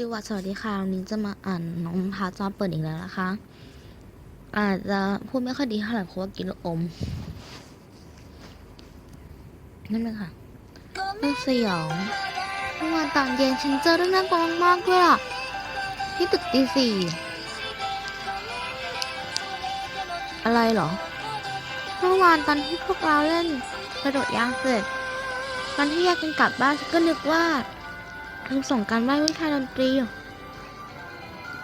จิวะสวัสดีค่ะวันนี้จะมาอ่านน้องพาจอเปิดอีกแล้วนะคะ อาจจะพูดไม่ค่อยดีเท่าไหร่เพราะว่ากินลูกอมนั่นเลยค่ะเรื่องสยองเมื่อวานตอนเย็นฉันเจอเรื่องน่ากลัวมากด้วยอะที่ตึกตีสี่อะไรเหรอ เมื่อวานตอนที่พวกเราเล่นกระโดดยางเสร็จตอนที่แยกกันกลับบ้านฉันก็นึกว่า ลืมส่งการบ้านวิชาดนตรีอยู่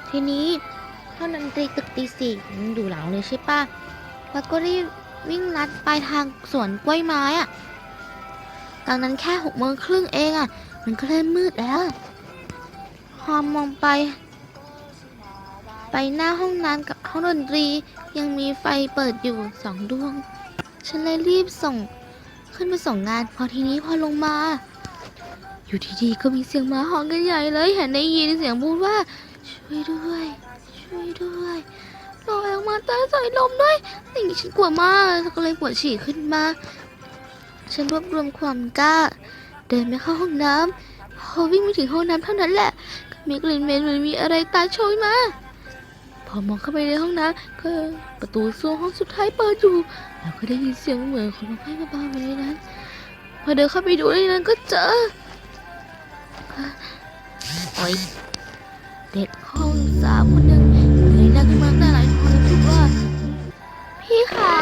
ทีนี้ห้องดนตรีตึกตีสี่อยู่หลังเลยใช่ปะแล้วก็รีบวิ่งลัดไปทางสวนกล้วยไม้อะตอนนั้นแค่หกโมงครึ่งเองอะมันก็เริ่มมืดแล้วพอมองไป ไปหน้าห้องน้ำกับห้องดนตรียังมีไฟเปิดอยู่สองดวง ฉันเลยรีบส่ง ขึ้นไปส่งงาน พอทีนี้พอลงมา อยู่ดีๆก็มีเสียงหมาหอนกันใหญ่เลยเห็นได้ยินเสียงพูดว่า ช่วยด้วย ช่วยด้วยลอยออกมาใต้สายลมด้วยสิ่งที่ฉันกลัวมากก็เลยปวดฉี่ขึ้นมา ฉันรวบรวมความกล้า เดินไปเข้าห้องน้ำพอวิ่งไปถึงห้องน้ำเท่านั้นแหละมีกลิ่นเหม็นเหมือนมีอะไรตาโชยมาพอมองเข้าไปในห้องน้ำก็ประตูโซ่ห้องสุดท้ายเปิดอยู่แล้วก็ได้ยินเสียงเหมือนคนร้องไห้เบาๆอยู่ในนั้น พอเดินเข้าไปดูในนั้นก็เจอ โอ๊ยเด็กห้องสามคนหนึ่งเลยนั่งขึ้นมาหน้าไหลทอนแล้วพูดว่า พี่คะ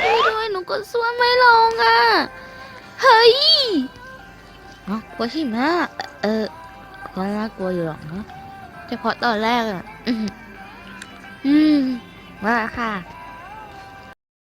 ช่วยด้วยหนูกดซ่วมไม่ลงอะ เฮ้ยอ๋อกลัวใช่ไหมเออก็น่ากลัวอยู่หรอกเนอะเฉพาะตอนแรกอะ อืมอืมมาค่ะ